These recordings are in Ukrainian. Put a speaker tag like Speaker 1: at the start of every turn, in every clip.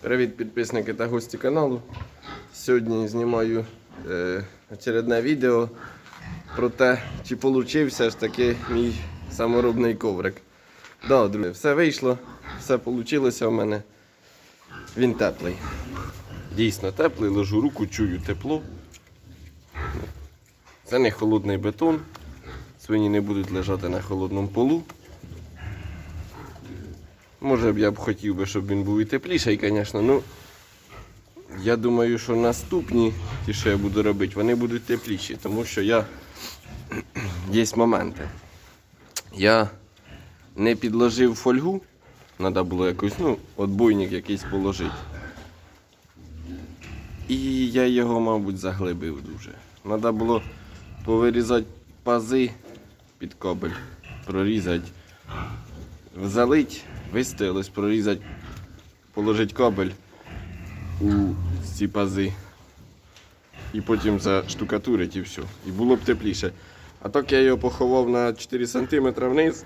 Speaker 1: Привіт, підписники та гості каналу. Сьогодні знімаю е, очередне відео про те, чи получився ж таки мій саморобний коврик. Да, друзі, все вийшло, все вийшло у мене. Він теплий. Дійсно теплий, ложу руку, чую тепло. Це не холодний бетон. Свині не будуть лежати на холодному полу. Може б я б хотів би, щоб він був і тепліший, звісно. Ну, я думаю, що наступні, ті, що я буду робити, вони будуть тепліші, тому що я є моменти. Я не підложив фольгу, треба було якось, ну, отбойник якийсь положити. І я його, мабуть, заглибив дуже. Треба було повирізати пази під кабель, прорізати залить, вистоялось, прорізати, положити кабель у ці пази. І потім заштукатурити і все. І було б тепліше. А так я його поховав на 4 см вниз.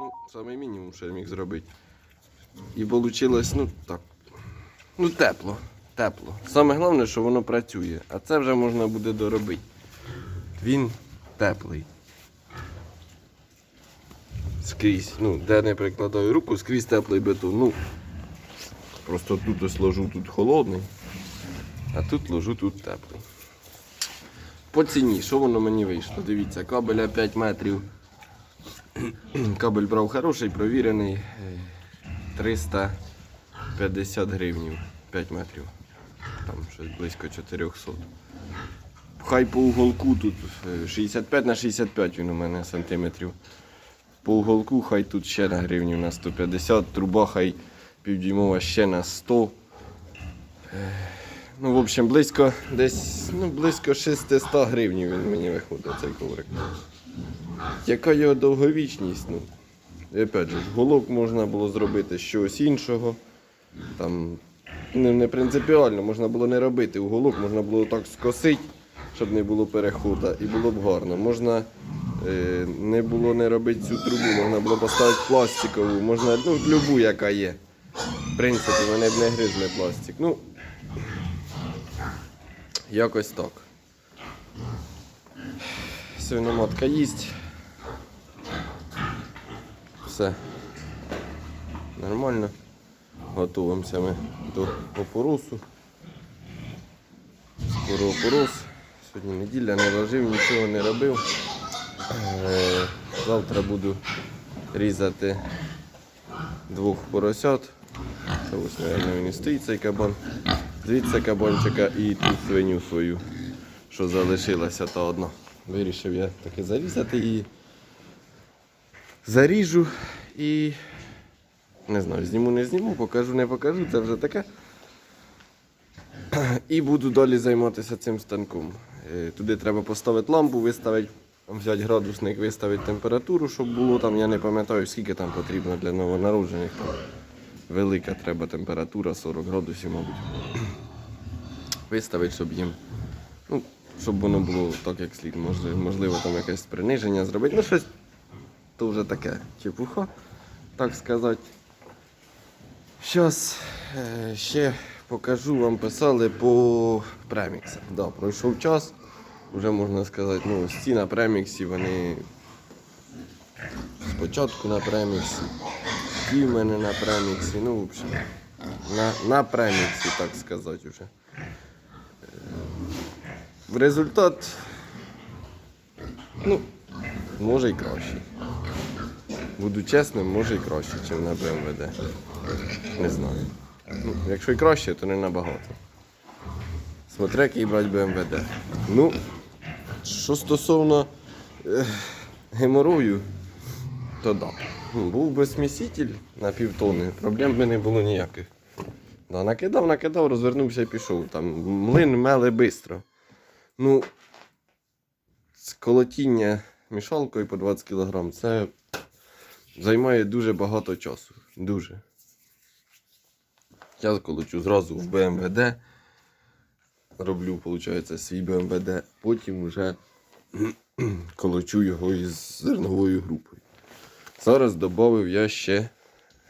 Speaker 1: Ну, саме мінімум, що я міг зробити. І вийшло, ну так. Ну, тепло. Тепло. Саме головне, що воно працює. А це вже можна буде доробити. Він теплий скрізь, ну, де не прикладаю руку, скрізь теплий бетон. Ну, просто тут ось ложу тут холодний, а тут ложу тут теплий. По ціні, що воно мені вийшло? Дивіться, кабеля 5 метрів. Кабель брав хороший, провірений. е, 350 гривнів 5 метрів. Там щось близько 400. Хай по уголку тут е, 65 на 65 він у мене сантиметрів. По уголку хай тут ще на гривню на 150, труба хай півдюймова ще на 100. Е, Ну, в общем, близько десь ну, близько 600 гривнів він мені виходить цей коврик. Яка його довговічність? Ну, і опять же, голок можна було зробити чогось іншого. Там не, не принципіально, можна було не робити уголок, можна було так скосити, щоб не було переходу, і було б гарно. Можна не було не робити цю трубу, можна було поставити пластикову, можна ну, любу, яка є. В принципі, мене б не гризли пластик. Ну, якось так. Свиноматка їсть. Все. Нормально. Готуємося ми до опоросу. Скоро опорос. Сьогодні неділя, не ложив, нічого не робив. Е, Завтра буду різати двох поросят. Це ось, мабуть, він і стоїть цей кабан. Звідси кабанчика і ту свиню свою, що залишилася та одна. Вирішив я таки зарізати її. Заріжу і не знаю, зніму, не зніму, покажу, не покажу, це вже таке. І буду далі займатися цим станком. Е, Туди треба поставити лампу, виставити, взяти градусник, виставити температуру, щоб було там, я не пам'ятаю, скільки там потрібно для новонароджених. Там велика треба температура, 40 градусів, мабуть. Виставити, щоб їм, ну, щоб воно було так, як слід. Можливо, там якесь приниження зробити. Ну, щось то вже таке чепуха, так сказати. Зараз е, ще покажу вам писали по преміксам. Да, пройшов час, вже можна сказати, ну, ось на преміксі, вони спочатку на преміксі, ті в мене на преміксі, ну, в общем, на, на преміксі, так сказати вже. Е, В результат, ну, може і кращий. Буду чесним, може і краще, ніж на БМВД. Не знаю. Ну, якщо і краще, то не набагато. Смотря який брати БМВД. Ну, що стосовно е, геморою, то да. Був би сміситель на півтони, проблем би не було ніяких. Да, накидав, накидав, розвернувся і пішов. Там млин мели швидко. Ну, колотіння мішалкою по 20 кг це займає дуже багато часу. Дуже. Я колочу зразу в БМВД. Роблю, виходить, свій БМВД, потім вже колочу його із зерновою групою. Зараз додав я ще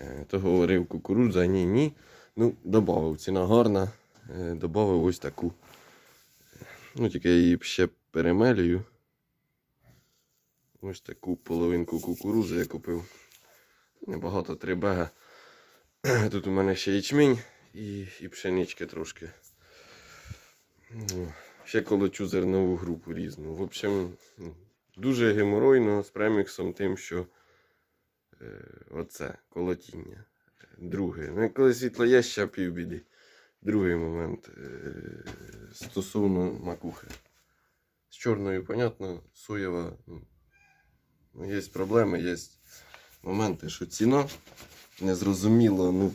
Speaker 1: Е, То говорив кукурудза, ні, ні. Ну, додав, ціна гарна. Е, Додав ось таку. Ну, тільки я її ще перемелюю. Ось таку половинку кукурудзи я купив. Небагато три бега. Тут у мене ще ячмінь і, і пшенички трошки. Ну, Ще колочу зернову групу різну. В общем, ну, дуже геморойно з преміксом тим, що е, оце колотіння. Друге. Ну, коли світло є, ще півбіди. Другий момент е, стосовно макухи. З чорною, понятно, соєва. Ну, ну, є проблеми, є моменти, що ціна незрозуміло, ну,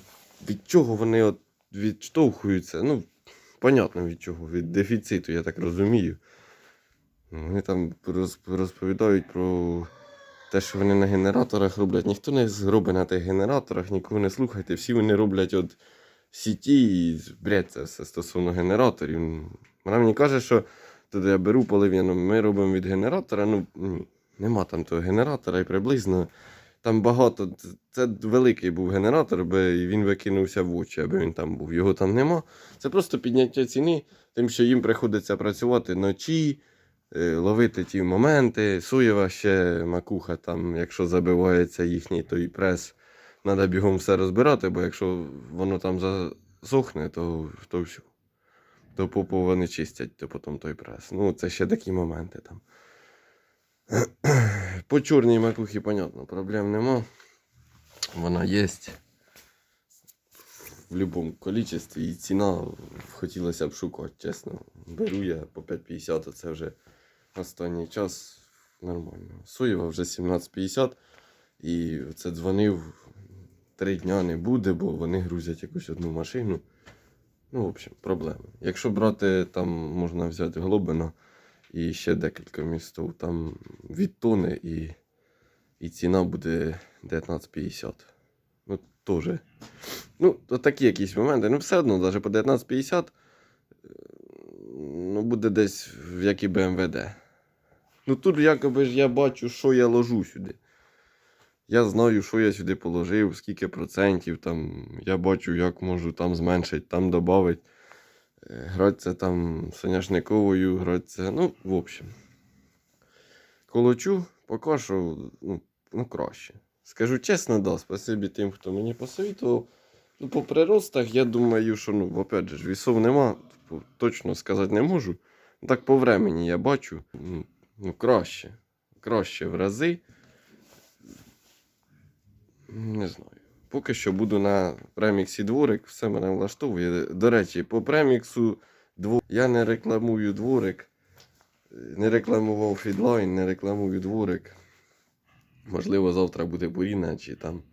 Speaker 1: від чого вони от відштовхуються. Ну, понятно від чого, від дефіциту, я так розумію. Вони там розповідають про те, що вони на генераторах роблять. Ніхто не робить на тих генераторах, нікого не слухайте. Всі вони роблять от сіті і бред це все стосовно генераторів. Вона мені каже, що туди я беру полив'яно, ми робимо від генератора. Ну ні, нема там того генератора і приблизно. Там багато. це- великий був генератор, би він викинувся в очі, аби він там був. Його там нема. Це просто підняття ціни, тим, що їм приходиться працювати ночі, е, ловити ті моменти. Суєва ще макуха, там, якщо забивається їхній той прес, треба бігом все розбирати, бо якщо воно там засохне, то, то все. То попу вони чистять, то потім той прес. Ну, це ще такі моменти там. По чорній макухі, понятно, проблем нема. Вона є в будь-якому кількості і ціна хотілося б шукати, чесно. Беру я по 5,50, а це вже останній час нормально. Соєва вже 17,50 і це дзвонив три дня не буде, бо вони грузять якусь одну машину. Ну, в общем, проблеми. Якщо брати, там можна взяти Глобино і ще декілька містов, там від тони і, і ціна буде 19,50. Ну, теж. Ну, такі якісь моменти. Ну, все одно, навіть по 19,50 е, ну, буде десь в як БМВД. Ну тут якоби ж я бачу, що я ложу сюди. Я знаю, що я сюди положив, скільки процентів там. Я бачу, як можу там зменшити, там додати. Гратися там соняшниковою, гратися. Ну, в общем. Колочу, поки що, ну, ну краще. Скажу чесно, да, спасибі тим, хто мені посовітував. Ну, по приростах, я думаю, що, ну, опять же, вісов нема, типу, точно сказати не можу. Так по времені я бачу, ну, ну краще. Краще в рази. Не знаю. Поки що буду на преміксі дворик, все мене влаштовує. До речі, по преміксу дворик. Я не рекламую дворик. Не рекламував фідлайн, не рекламую дворик. Можливо, завтра буде Буріна чи там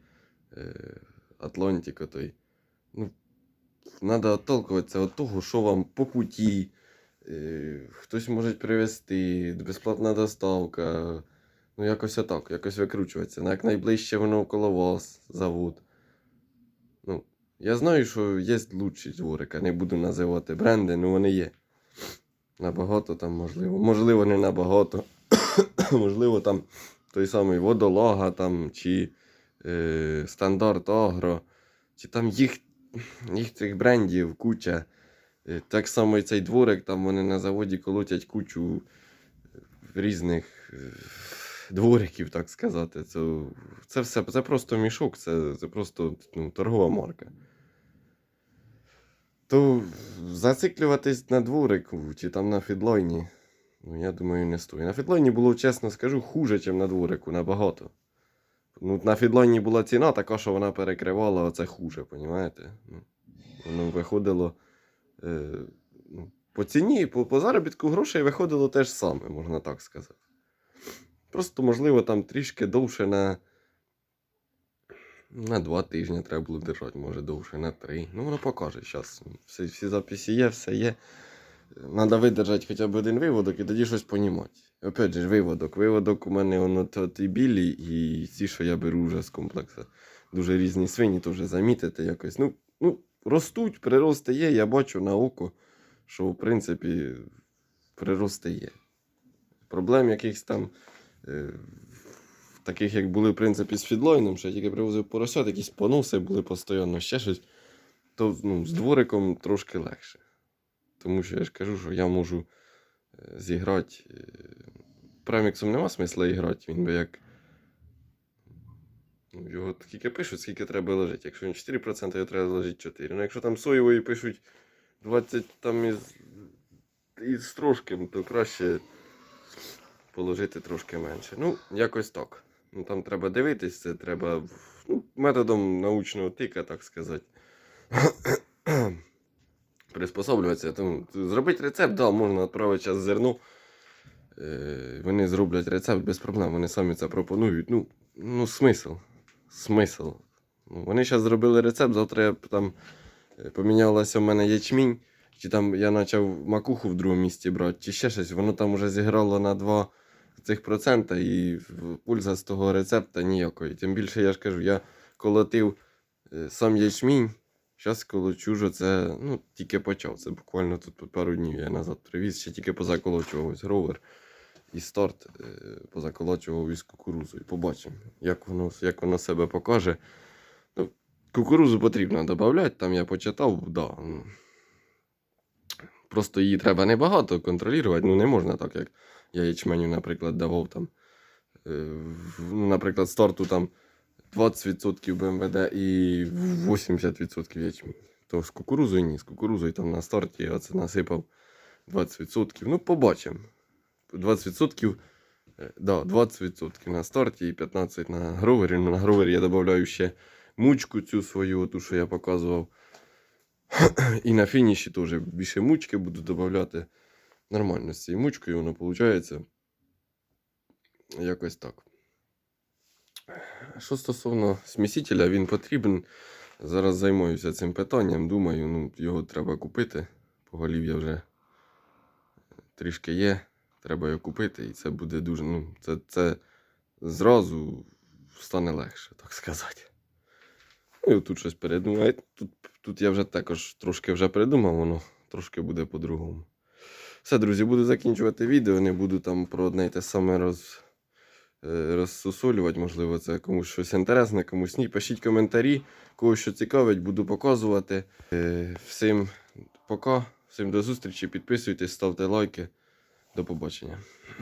Speaker 1: е, Атлантика той. Ну, треба отталкуватися від того, що вам по путі. Е, хтось може привезти, безплатна доставка. Ну, якось отак, якось викручуватися. Ну, як найближче воно коло вас завод. Ну, я знаю, що є лучші дворика, не буду називати бренди, ну вони є. Набагато там можливо. Можливо, не набагато. можливо, там той самий водолага там, чи е, стандарт агро, чи там їх, їх цих брендів куча. Е, Так само і цей дворик, там вони на заводі колотять кучу різних е, двориків, так сказати. Це, це все це просто мішок, це, це просто ну, торгова марка. То зациклюватись на дворику чи там на фідлайні, ну я думаю, не стоїть. На фідлайні було, чесно скажу, хуже, ніж на дворику, набагато. Ну, на фідлайні була ціна така, що вона перекривала оце хуже, понімаєте? Ну, воно виходило. Е, ну, по ціні, по, по заробітку грошей виходило те ж саме, можна так сказати. Просто, можливо, там трішки довше на. На два тижні треба було держати, може довше, на три. Ну, воно покаже зараз. Всі, всі записи є, все є. Треба видержати хоча б один виводок і тоді щось понімати. Опять же, виводок. Виводок у мене воно то, і білі, і ці, що я беру вже з комплексу. Дуже різні свині, то вже замітите якось. Ну, ну, ростуть, прирости є, я бачу на око, що в принципі прирости є. Проблем якихось там таких, як були, в принципі, з фідлайном, що я тільки привозив поросят, якісь поноси були постійно, ще щось, то ну, з двориком трошки легше. Тому що я ж кажу, що я можу е, зіграти. е, Преміксом нема смисла іграти, він би як. Ну, його скільки пишуть, скільки треба лежить. Якщо він 4%, його треба лежить 4. Ну, якщо там соєвої пишуть 20 там із, із трошким, то краще положити трошки менше. Ну, якось так. Ну, там треба дивитись, це треба ну, методом научного тика, так сказати. Приспособлюватися. Тому зробити рецепт, да, можна відправити час зерно. Е, вони зроблять рецепт без проблем, вони самі це пропонують. Ну, ну смисл. Смисл. Ну, вони зараз зробили рецепт, завтра я там е, помінялася в мене ячмінь, чи там я почав макуху в другому місці брати, чи ще щось, воно там вже зіграло на 2 цих процента, і польза з того рецепта ніякої. Тим більше я ж кажу, я колотив е, сам ячмінь, зараз колочу вже це, ну, тільки почав. Це буквально тут пару днів я назад привіз, ще тільки позаколочував ось гровер і старт е, позаколочував із кукурузою. Побачимо, як воно, як воно себе покаже. Ну, кукурузу потрібно додати, там я почитав, да. ну. Просто її треба небагато контролювати. Ну, не можна так, як я ячменю, наприклад, давав там. е, Ну, наприклад, старту там 20% БМВД і 80% ячмінь. То з кукурузою ні, з кукурузою там на старті я насипав 20%. Ну, побачимо. 20%, е, да, 20% на старті і 15% на гровері. Ну, на гровері я додаю ще мучку цю свою, ту, що я показував. І на фініші теж більше мучки буду додавати. Нормально з цією мучкою воно виходить. Якось так. Що стосовно смісителя, він потрібен. Зараз займаюся цим питанням. Думаю, ну, його треба купити. Поголів'я вже трішки є. Треба його купити, і це буде дуже. Ну, це, це зразу стане легше, так сказати. Ну, і тут щось передумаю. Тут, тут я вже також трошки вже придумав, воно трошки буде по-другому. Все, друзі, буду закінчувати відео. Не буду там про одне й те саме роз, е, розсусолювати. Можливо, це комусь щось інтересне, комусь ні. Пишіть коментарі, кого що цікавить, буду показувати. Е, Всім пока, всім до зустрічі. Підписуйтесь, ставте лайки. До побачення.